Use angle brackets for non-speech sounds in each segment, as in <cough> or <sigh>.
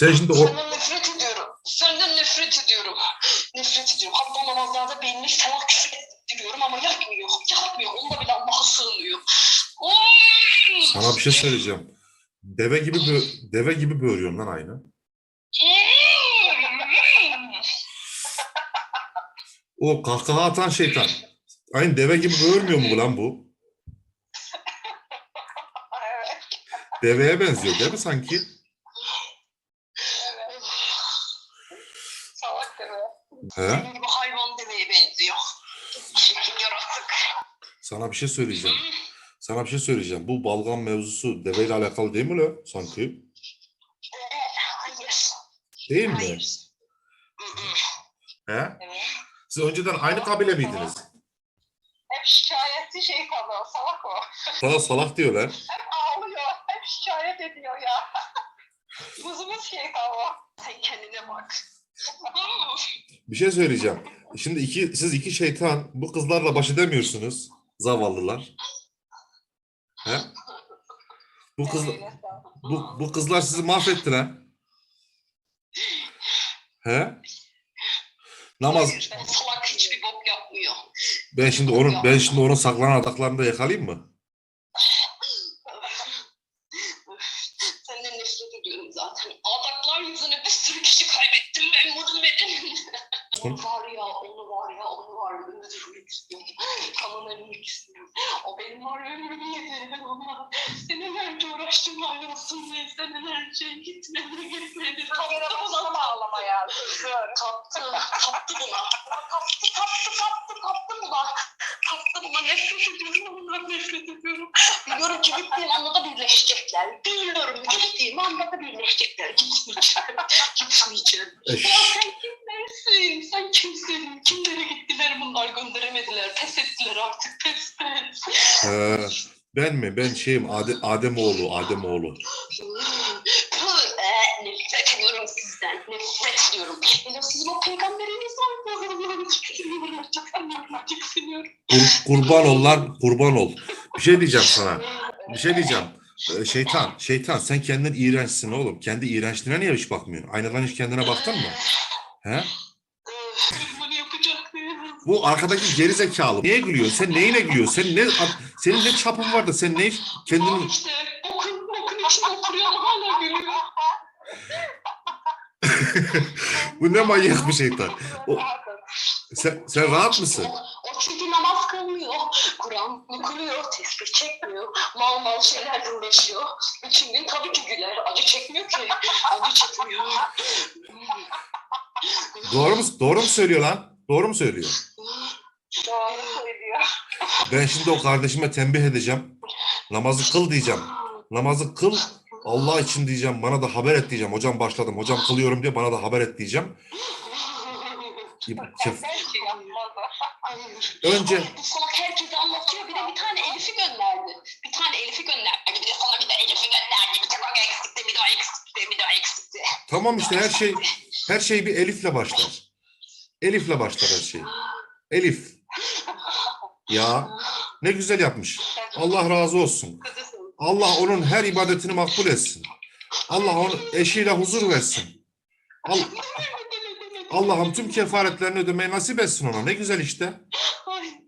Sen şimdi o... Senden nefret ediyorum. Senden nefret ediyorum. Nefret ediyorum. Hatta namazlarda beynini salak ettiriyorum ama yapmıyor. Yapmıyor. Onda bile Allah'a sığınıyor. Oy! Sana bir şey söyleyeceğim. Deve gibi bö deve gibi böğürüyorsun lan aynı. O kahkaha atan şeytan. Aynı deve gibi böğürmüyor mu bu lan bu? Deveye benziyor değil mi sanki? Salak deme. He? Senin gibi hayvan demeye benziyor. <laughs> Çirkin yaratık. Sana bir şey söyleyeceğim. Sana bir şey söyleyeceğim. Bu balgam mevzusu deveyle alakalı değil mi lan sanki? Ee, hayır. Değil mi? Hayır. He? Evet. Siz önceden aynı kabile miydiniz? Hep şikayetçi şey kalıyor. Salak o. Sana salak diyorlar. Hep ağlıyor. Hep şikayet ediyor ya. <laughs> Kuzumuz şey kalıyor. Sen kendine bak. Bir şey söyleyeceğim. Şimdi iki, siz iki şeytan bu kızlarla baş edemiyorsunuz. Zavallılar. He? Bu kız bu, bu kızlar sizi mahvettiler. He? Namaz Hayır, salak hiçbir bok yapmıyor. ben şimdi onun ben şimdi onun saklanan adaklarını da yakalayayım mı? Ya, yedi. Ben onunla senelerce uğraştım ayrılsın diye. Senelerce gitmedi, gitmedi. Kamera Taptı basına buna. bağlamaya. Dur. Taptı, taptı buna. Taptı, taptı, taptı, taptı buna. Taptı buna. Nefret ediyorum, ondan nefret ediyorum. Biliyorum ki gittiğim anda da birleşecekler. Biliyorum gittiğim anda da birleşecekler. Gitmeyeceğim. Gitmeyeceğim. Ya sen kimlersin? Sen kimsin? Kimlere gittiler bunlar gönderemediler. Pes ettiler artık. Pes pes. He, ben mi? Ben şeyim Adem, Ademoğlu, Ademoğlu. Ee, nefret ediyorum sizden. Nefret ediyorum. Hele sizin o peygamberiniz var. Tiksiniyorum. Kur- kurban ol lan, kurban ol. Bir şey diyeceğim sana. Bir şey diyeceğim. Ee, Şeytan, şeytan sen kendin iğrençsin oğlum. Kendi iğrençliğine niye hiç bakmıyorsun? Aynadan hiç kendine baktın mı? He? Bunu yapacak. Bu arkadaki geri zekalı. Niye gülüyor? Sen neyine gülüyorsun? Sen ne senin ne çapın vardı? Sen ne kendini işte. Okun, okun içinde oturuyor ama hala gülüyor. <laughs> Bu ne manyak bir şeytan. O- sen, sen rahat mısın? O, o çünkü namaz kılmıyor. Kur'an okuyor, tesbih çekmiyor. Mal mal şeylerle uğraşıyor. Bütün gün tabii ki güler. Acı çekmiyor ki. Acı çekmiyor. Doğru mu doğru mu söylüyor lan? Doğru mu söylüyor? Doğru söylüyor. Ben şimdi o kardeşime tembih edeceğim. Namazı kıl diyeceğim. Namazı kıl Allah için diyeceğim. Bana da haber et diyeceğim. Hocam başladım. Hocam kılıyorum diye bana da haber et diyeceğim. Kef- Belki yapmaz o. Önce- Ay, bu salak herkese anlatıyor. Bir de bir tane Elif'i gönderdi. Bir tane Elif'i gönderdi. Bir de sana bir de Elif'i gönderdi. Bir tek o eksikti, bir de o eksikti, bir de o eksikti. Tamam işte her şey her şey bir elifle başlar. Elifle başlar her şey. Elif. Ya ne güzel yapmış. Allah razı olsun. Allah onun her ibadetini makbul etsin. Allah onun eşiyle huzur versin. Al- Allah'ım tüm kefaretlerini ödemeyi nasip etsin ona. Ne güzel işte.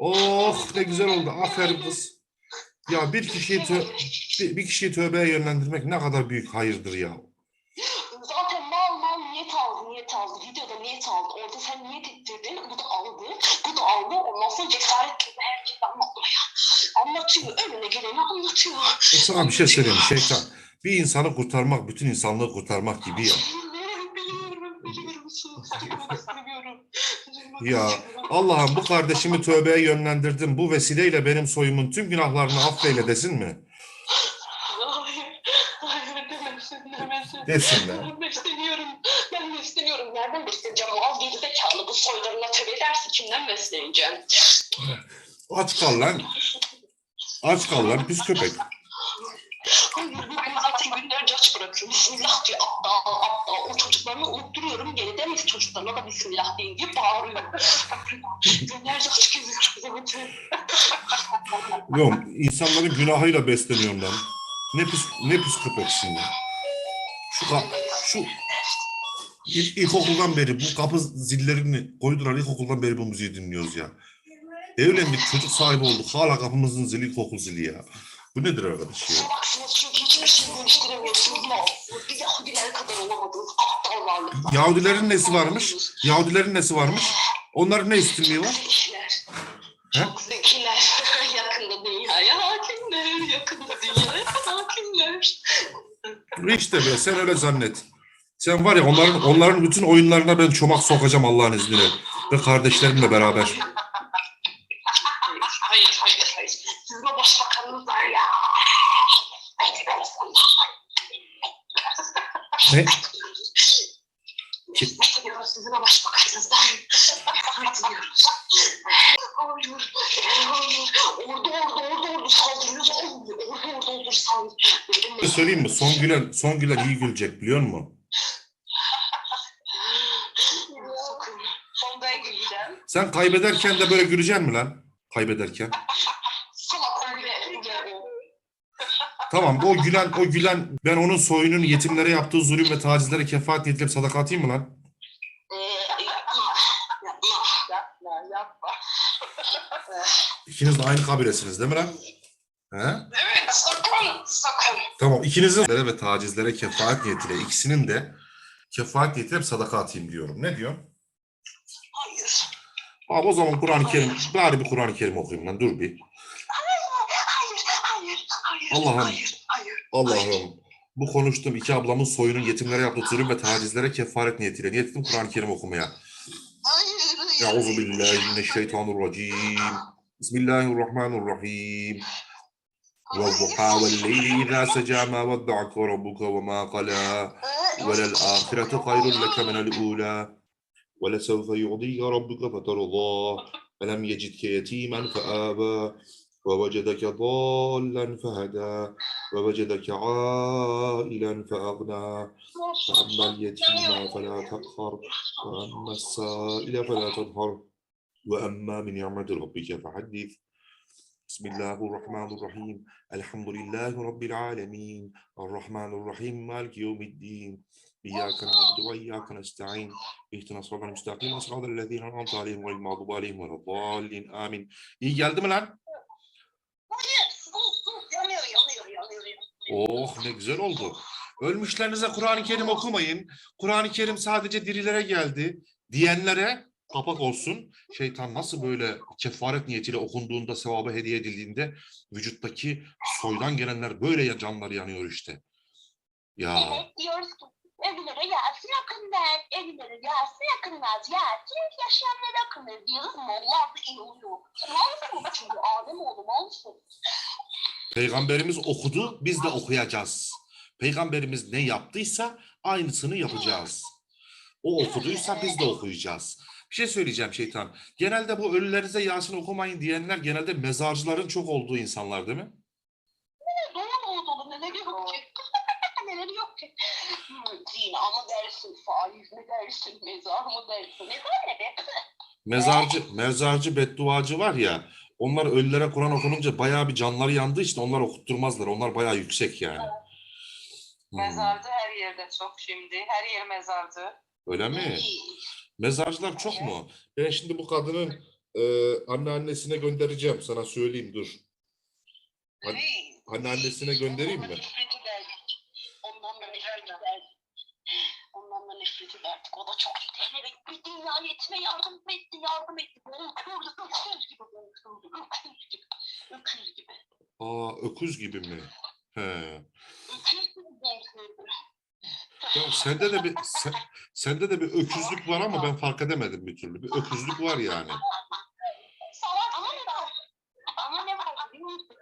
Oh ne güzel oldu. Aferin kız. Ya bir kişiyi tö- bir kişiyi tövbeye yönlendirmek ne kadar büyük hayırdır ya. Zaten mal mal niyet aldı, niyet aldı. Videoda niyet aldı. Orada sen niyet ettirdin, bu da aldı. Bu da aldı. Ondan sonra cesaret herkese anlatmaya. Anlatıyor, önüne geleni anlatıyor. E Sana bir şey söyleyeyim şeytan. Bir insanı kurtarmak bütün insanlığı kurtarmak gibi ya. Biliyorum, biliyorum, biliyorum. Seviyorum, seviyorum. Ya Allah'ım bu kardeşimi tövbeye yönlendirdin. Bu vesileyle benim soyumun tüm günahlarını affeyle desin mi? Hayır, hayır demesin, demesin. Desinler. Ben besleniyorum, ben besleniyorum. Nereden besleneceğim? Mal gerizekalı bu soylarına tövbe edersin. Kimden besleneceğim? Aç kal lan. Aç kal lan pis köpek. Beni zaten günlerce aç bırakıyor. Bismillah diyor, aptal, aptal. O çocuklarını unutturuyorum. Geri demeyiz çocuklarına da Bismillah deyin diye bağırıyor. günlerce aç geziyor zaten. Yok insanların günahıyla besleniyorum lan. Ne pis, ne pis köpeksin ya. Şu, şu, İlk, ilkokuldan beri bu kapı zillerini koydular. İlkokuldan beri bu müziği dinliyoruz ya. Evlendik, çocuk sahibi olduk. Hala kapımızın zili ilkokul zili ya. Bu nedir arkadaş ya? Salaksınız çünkü hiçbir şey kadar olamadınız. Aptal varlıklar. Yahudilerin nesi varmış? Yahudilerin nesi varmış? Onların ne üstünlüğü var? Zekiler. He? Çok zekiler. <laughs> yakında dünyaya hakimler. Yakında dünyaya hakimler. İşte be sen öyle zannet. Sen var ya onların onların bütün oyunlarına ben çomak sokacağım Allah'ın izniyle. Ve kardeşlerimle beraber. Hayır, hayır, hayır. Sizin o başbakanınız var. Ne? Nefret ediyoruz. Hayır, hayır. Ordu, ordu, ordu, ordu saldırıyoruz. Ordu, saldırıyoruz. Şey söyleyeyim mi? Son gülen, son gülen iyi gülecek biliyor musun? Sakın. Son ben güleceğim. Sen kaybederken de böyle güleceksin mi lan? Kaybederken. Tamam o gülen o gülen ben onun soyunun yetimlere yaptığı zulüm ve tacizlere kefaat niyetli sadaka atayım mı lan? İkiniz de aynı kabilesiniz değil mi lan? He? Evet, sakın, sakın. Tamam ikinizin ve tacizlere kefaat niyetiyle ikisinin de kefaat niyetiyle sadaka atayım diyorum. Ne diyor? Hayır. Abi o zaman Kur'an-ı Kerim, bari bir Kur'an-ı Kerim okuyayım lan dur bir. Hayır, hayır, hayır. Allah'ım. Hayır, hayır. Allah'ım bu konuştuğum iki ablamın soyunun yetimlere yaptığı zulüm ve tacizlere kefaret niyetiyle niyet ettim Kur'an-ı Kerim okumaya. Hayır, hayır. Euzu billahi mineşşeytanirracim. Bismillahirrahmanirrahim. والضحى والليل إذا سجى ما ودعك ربك وما قلى وللآخرة خير لك من الأولى ولسوف يعطيك ربك فترضى. فلم يجدك يتيما فآبى ووجدك ضالا فهدى ووجدك عائلا فأغنى. فأما اليتيم فلا تقهر وأما السائل فلا تنهر وأما من نعمة ربك فحدث. Bismillahirrahmanirrahim. Elhamdülillahi Rabbil alemin. Errahmanirrahim. Maliki yevmiddin. İyyâke na'budu ve iyyâke nesta'in. İhtina sıratal müstakim. Sıratal lezîne en'amte aleyhim ve'l mağdubi aleyhim ve'd-dâllin. Amin. İyi geldi mi lan? Yanıyor, yanıyor, yanıyor. Oh ne güzel oldu. Ölmüşlerinize Kur'an-ı Kerim okumayın. Kur'an-ı Kerim sadece dirilere geldi diyenlere kapak olsun. Şeytan nasıl böyle kefaret niyetiyle okunduğunda, sevabı hediye edildiğinde vücuttaki soydan gelenler böyle ya canları yanıyor işte. Ya Evet diyoruz ki evlere gelsin akınlar, evlere gelsin akınlar, gelsin yaşayanlara akınlar diyoruz. Molla iyi oluyor. Malsın çünkü Adem oğlu malsın. Peygamberimiz okudu, biz de okuyacağız. Peygamberimiz ne yaptıysa aynısını yapacağız. O okuduysa biz de okuyacağız. Bir şey söyleyeceğim şeytan. Genelde bu ölülerinize Yasin okumayın diyenler genelde mezarcıların çok olduğu insanlar değil mi? Dolu dolu dolu neler yok ki. neler yok ki. Zina mı dersin, faiz mi dersin, mezar mı dersin? Mezar ne be? Mezarcı, mezarcı, bedduacı var ya. Onlar ölülere Kur'an okununca bayağı bir canları yandığı için onlar okutturmazlar. Onlar bayağı yüksek yani. Hmm, Mezarcı her yerde çok şimdi. Her yer mezarcı. Öyle mi? İyi. Mezarcılar çok mu? Ben şimdi bu kadının e, anneannesine göndereceğim. Sana söyleyeyim dur. İyi. Anneannesine göndereyim mi? Ondan da nefret ederdik. Ondan da nefret ederdik. O da çok Evet bir dünya yetme yardım etti yardım etti. Bonkürdü öküz gibi öküz gibi. öküz gibi. Aa öküz gibi mi? He. Öküz gibi. Ya sende de bir sen- sende de bir öküzlük var ama ben fark edemedim bir türlü. Bir öküzlük var yani. Salak ama ne var? Ama ne var biliyor musun?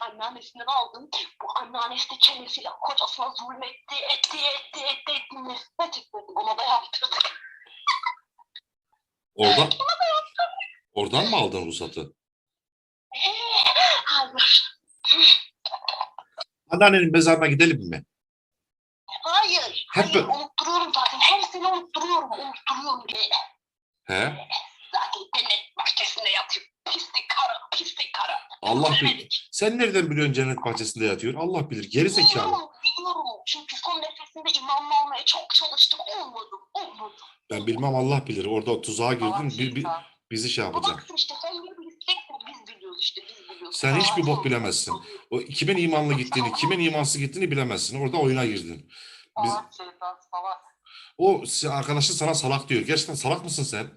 Anneannesinden aldım. Bu anneannesi de çenesiyle kocasına zulmetti, etti, etti, etti, etti. Nefret etmedi. Ona da yaptırdık. Oradan Oradan mı aldın ruhsatı? Hayır. Anneannenin mezarına gidelim mi? Hayır. Hep hayır. Unutturuyorum zaten. Sene unutturuyorum. Unutturuyorum. He? Zaten denetme. bahçesinde yatıyor. Pislik karı, pislik karı. Allah bilir. Sen nereden biliyorsun cennet bahçesinde yatıyor? Allah bilir. Geri zekalı. Biliyorum, biliyorum. Çünkü son nefesinde imamla olmaya çok çalıştık. Olmadı, olmadı. Ben bilmem Allah bilir. Orada tuzağa girdin. Bir, bir, bizi şey yapacak. Baksın işte sen bilsek de biz biliyoruz işte biz biliyoruz. Sen hiçbir bok bilemezsin. O kimin imanlı gittiğini, kimin imansız gittiğini bilemezsin. Orada oyuna girdin. Biz, Salak şeytan salak. O arkadaşın sana salak diyor. Gerçekten salak mısın sen?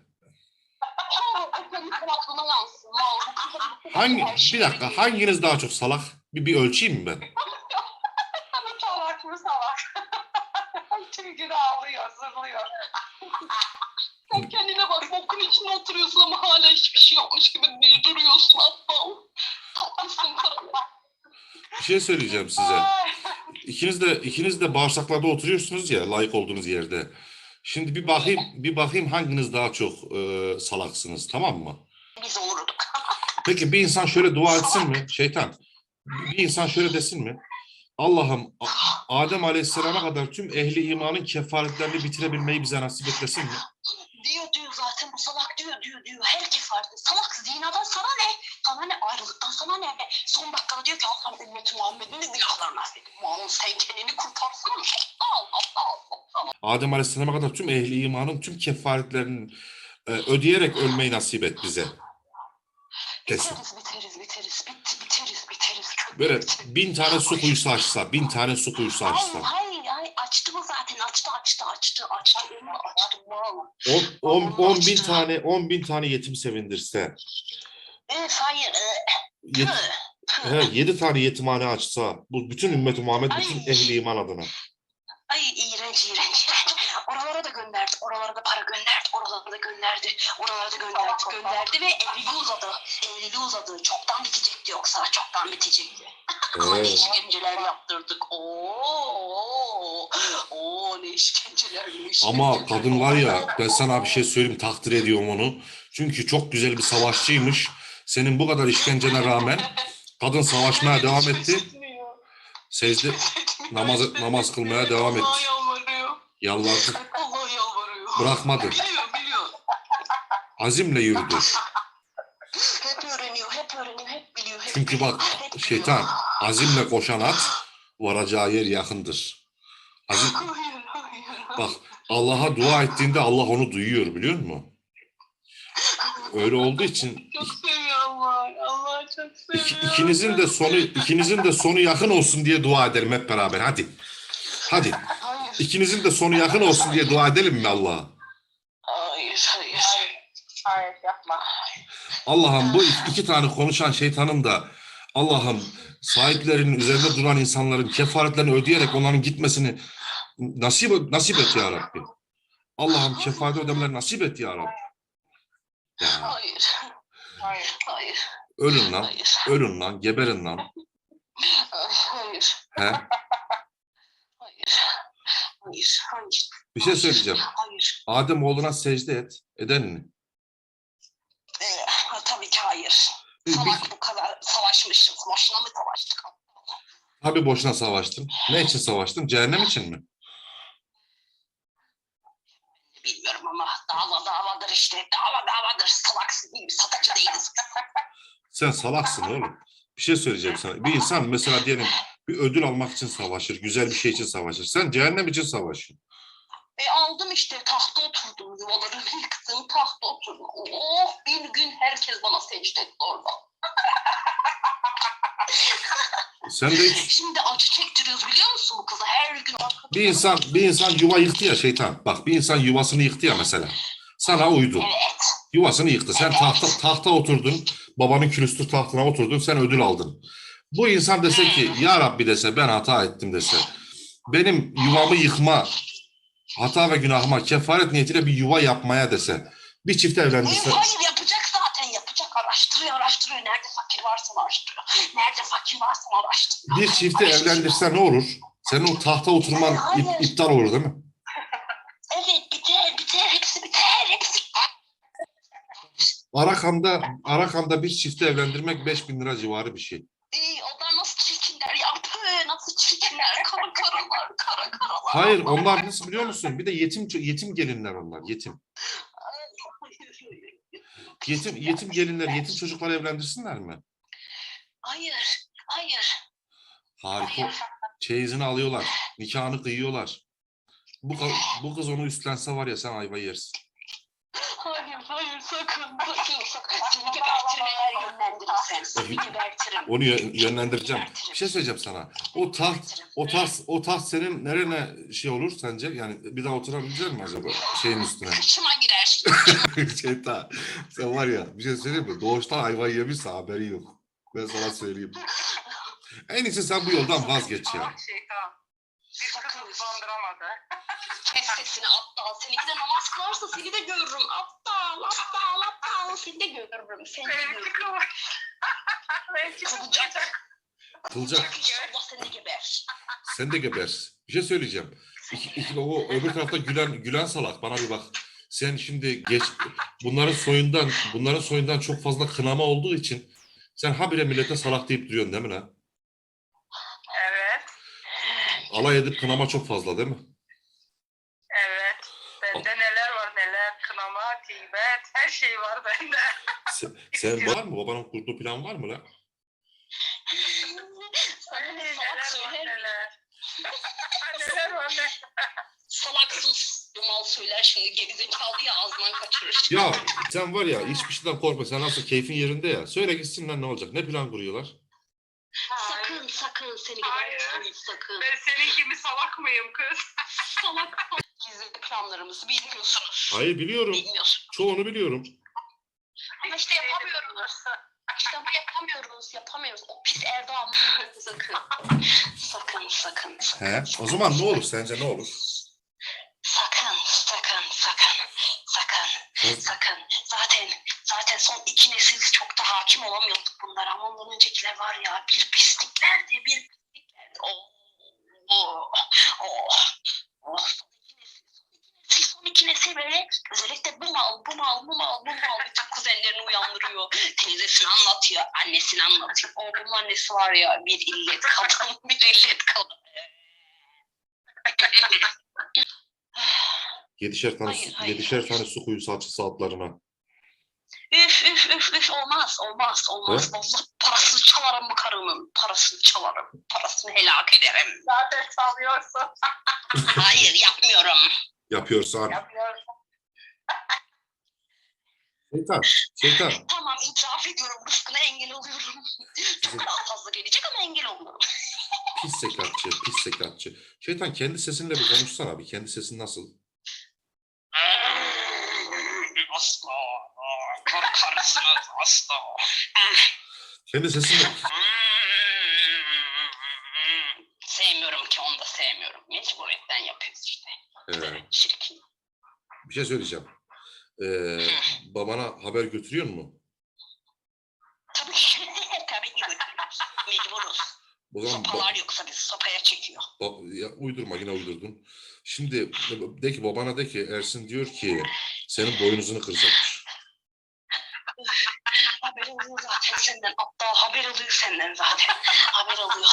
Hangi bir dakika hanginiz daha çok salak? Bir, bir ölçeyim mi ben? Salak mı salak? Tüm gün ağlıyor, zırlıyor. Sen kendine bak bokun içinde oturuyorsun ama hala hiçbir şey yokmuş gibi duruyorsun aptal. Karım. Bir şey söyleyeceğim size. İkiniz de ikiniz de bağırsaklarda oturuyorsunuz ya layık olduğunuz yerde. Şimdi bir bakayım bir bakayım hanginiz daha çok e, salaksınız tamam mı? Biz olurduk. Peki bir insan şöyle dua etsin mi? Şeytan. Bir insan şöyle desin mi? Allah'ım Adem Aleyhisselam'a kadar tüm ehli imanın kefaretlerini bitirebilmeyi bize nasip etmesin mi? Diyor diyor zaten bu salak diyor diyor diyor. Herkes var. Salak zinadan sana ne? Sana ne? Ayrılıktan sana ne? Son dakikada diyor ki Allah ümmeti Muhammed'in de günahlarını affedin. Muhammed sen kendini kurtarsana. Aptal aptal aptal. Adem Aleyhisselam'a kadar tüm ehli imanın tüm kefaretlerini e, ödeyerek ölmeyi nasip et bize. Desin. Biteriz biteriz biteriz. Bit, biteriz biteriz. Böyle bin tane su kuyusu açsa, bin tane su kuyusu açsa. hayır hayır açtı mı zaten açtı açtı açtı açtı onu açtı on, on bin tane, on bin tane yetim sevindirse, Evet hayır. E, yet, he, tüh. yedi tane yetimhane açsa, bu bütün ümmet Muhammed, bütün ehli iman adına. Ay iğrenç iğrenç. Oralara da gönderdi. Oralara da para gönderdi. Oralara da gönderdi. Oralara da gönderdi. Gönderdi ve evliliği uzadı. Evliliği uzadı. Çoktan bitecekti yoksa. Çoktan bitecekti. <laughs> Ama ne işkenceler yaptırdık. Oo, oo ne işkenceler ne işkenceler. Ama kadın var ya, ben sana bir şey söyleyeyim, takdir ediyorum onu. Çünkü çok güzel bir savaşçıymış. Senin bu kadar işkencene rağmen kadın savaşmaya devam etti. Secde, namaz, namaz kılmaya devam etti. yalvarıyor. Bırakmadı. Biliyor biliyor. Azimle yürüdü. Hep öğreniyor, hep öğreniyor, hep biliyor. Hep Çünkü bak, biliyor. Şeytan, azimle koşan at, varacağı yer yakındır. Azim, Hayır, hayır. Bak Allah'a dua ettiğinde Allah onu duyuyor biliyor musun? Öyle olduğu için Çok seviyorum var. Allah çok seviyorum. ikinizin de sonu ikinizin de sonu yakın olsun diye dua edelim hep beraber. Hadi. Hadi. İkinizin de sonu yakın olsun diye dua edelim mi Allah'a? hayır, hayır. Hayır, hayır yapma. Allah'ım bu iki- iki tane konuşan şeytanın da Allah'ım sahiplerinin üzerinde duran insanların kefaretlerini ödeyerek onların gitmesini nasip nasip et ya Rabbi. Allah'ım kefaret ödemeleri nasip et ya Rabbi. Ya, Hayır, Hayır. hayır, ölün lan. hayır, Ölün lan. Geberin lan. hayır, He? hayır, hayır, hayır, Bir şey söyleyeceğim. hayır. Adem oğluna secde et. Eden mi? Ee, tabii ki hayır. Salak bu kadar savaşmışım. Boşuna mı savaştık? Tabii boşuna savaştın. Ne için savaştın? Cehennem için mi? Bilmiyorum ama dava davadır işte. Dava davadır. Salaksın değil, satıcı değiliz. Sen salaksın oğlum. Bir şey söyleyeceğim sana. Bir insan mesela diyelim bir ödül almak için savaşır. Güzel bir şey için savaşır. Sen cehennem için savaşıyorsun. E aldım işte tahta oturdum yuvaları yıktım tahta oturdum. Oh bir gün herkes bana secde etti orada. Sen de hiç Şimdi acı çektiriyoruz biliyor musun bu kıza her gün. bir insan bir insan yuva yıktı ya şeytan. Bak bir insan yuvasını yıktı ya mesela. Sana uydu. Evet. Yuvasını yıktı. Sen tahta tahta oturdun. Babanın külüstür tahtına oturdun. Sen ödül aldın. Bu insan dese ki ya Rabbi dese ben hata ettim dese. Benim yuvamı yıkma hata ve günahıma kefaret niyetiyle bir yuva yapmaya dese. Bir çift evlendirse. Hayır, hayır yapacak zaten yapacak araştırıyor araştırıyor. Nerede fakir varsa araştırıyor. Nerede fakir varsa araştırıyor. Bir çifti evlendirse ne olur? Senin o tahta oturman ip- iptal olur değil mi? <laughs> Evet biter biter hepsi biter hepsi. Arakam'da Arakam'da bir çifti evlendirmek 5000 lira civarı bir şey. İyi onlar nasıl çirkinler ya. Pı, nasıl çirkinler. Kara karalar kara karalar. Hayır onlar nasıl biliyor musun? Bir de yetim yetim gelinler onlar yetim. Yetim yetim gelinler, yetim çocuklar evlendirsinler mi? Hayır. Hayır. Harika. Çeyizini alıyorlar. Nikahını kıyıyorlar. Bu, bu kız onu üstlense var ya sen ayva yersin. Hayır, hayır sakın, sakın, sakın. Seni gebertirim eğer yönlendirirsen. Seni gebertirim. Onu yö- yönlendireceğim. Bir şey söyleyeceğim sana. O taht, o taht, o taht senin nerene şey olur sence? Yani bir daha oturabilecek misin acaba şeyin üstüne? Kışıma girer. <laughs> şey ta, sen var ya bir şey söyleyeyim mi? Doğuştan ayva yemişse haberi yok. Ben sana söyleyeyim. En iyisi sen bu yoldan vazgeç ya. Şeytan. Bir kız usandıramadı. Kes sesini aptal. Seninki de namaz kılarsa seni de görürüm. Aptal, aptal, aptal. Seni de görürüm. Seni de Benimki görürüm. kıvır. Benimki Kılacak. kıvıracak. Kılacak. İnşallah seni de geber. Sen de gebersin. Bir şey söyleyeceğim. İki, iki, o öbür tarafta gülen gülen salak. Bana bir bak. Sen şimdi geç bunların soyundan bunların soyundan çok fazla kınama olduğu için sen habire millete salak deyip duruyorsun değil mi lan? Evet. Alay edip kınama çok fazla değil mi? Evet. Bende neler var neler. Kınama, tibet, her şey var bende. Sen, <laughs> sen var mı? Babanın kurduğu plan var mı lan? Sana Ay, ne neler salak var söyler neler. neler var neler. Salak sus. Yumal söyler şimdi gerizekalı ya ağzından kaçırır. Ya sen var ya hiçbir şeyden korkma. Sen nasıl keyfin yerinde ya. Söyle gitsin lan ne olacak? Ne plan kuruyorlar? Sakın sakın seni Hayır. sakın. Ben senin gibi salak mıyım kız? Salak salak. Gizli planlarımızı bilmiyorsunuz. Hayır biliyorum. Bilmiyorsun. Çoğunu biliyorum. Ama işte yapamıyoruz. İşte bu yapamıyoruz, yapamıyoruz. O pis Erdoğan sakın. Sakın, sakın, sakın. He? O zaman ne olur sence ne olur? Sakın, sakın, sakın, sakın, sakın. Zaten, zaten son iki nesil çok da hakim olamıyorduk bunlara. Ama ondan öncekiler var ya bir pisliklerdi, bir pisliklerdi. Oh, oh, oh, oh. Nesil böyle özellikle bu mal, bu mal, bu mal, bu mal bütün kuzenlerini uyandırıyor. Teyzesini anlatıyor, annesini anlatıyor. O bunun annesi var ya bir illet kadın, <laughs> bir illet kadın. Yedişer tane, Hayır, hayır, yedişer hayır. tane su kuyusu açılsa altlarına. Üf üf üf üf olmaz olmaz olmaz. Allah parasını çalarım bu karımın. Parasını çalarım. Parasını helak ederim. Zaten çalıyorsun. <laughs> Hayır yapmıyorum. Yapıyorsan. Yapıyorsun. Şeytan, şeytan. Tamam itiraf ediyorum. Rızkına engel oluyorum. Çok daha fazla gelecek ama engel oluyorum. Pis sekatçı, pis sekatçı. Şeytan kendi sesinle bir konuşsana bir. Kendi sesin nasıl? Asla. Korkarsınız asla. Kendi sesinle... Sevmiyorum ki onu da sevmiyorum. Mecburiyetten yapıyoruz işte. Ee. Bir şey söyleyeceğim. Ee, babana haber götürüyor mu? Tabii ki. <laughs> Tabii ki götürüyoruz. Mecburuz. O zaman ba- Sopalar yoksa bizi sopaya çekiyor. ba- ya uydurma yine uydurdun. Şimdi de ki babana de ki Ersin diyor ki senin boynuzunu kıracakmış. Haber alıyor zaten senden. Aptal haber alıyor senden zaten. haber alıyor.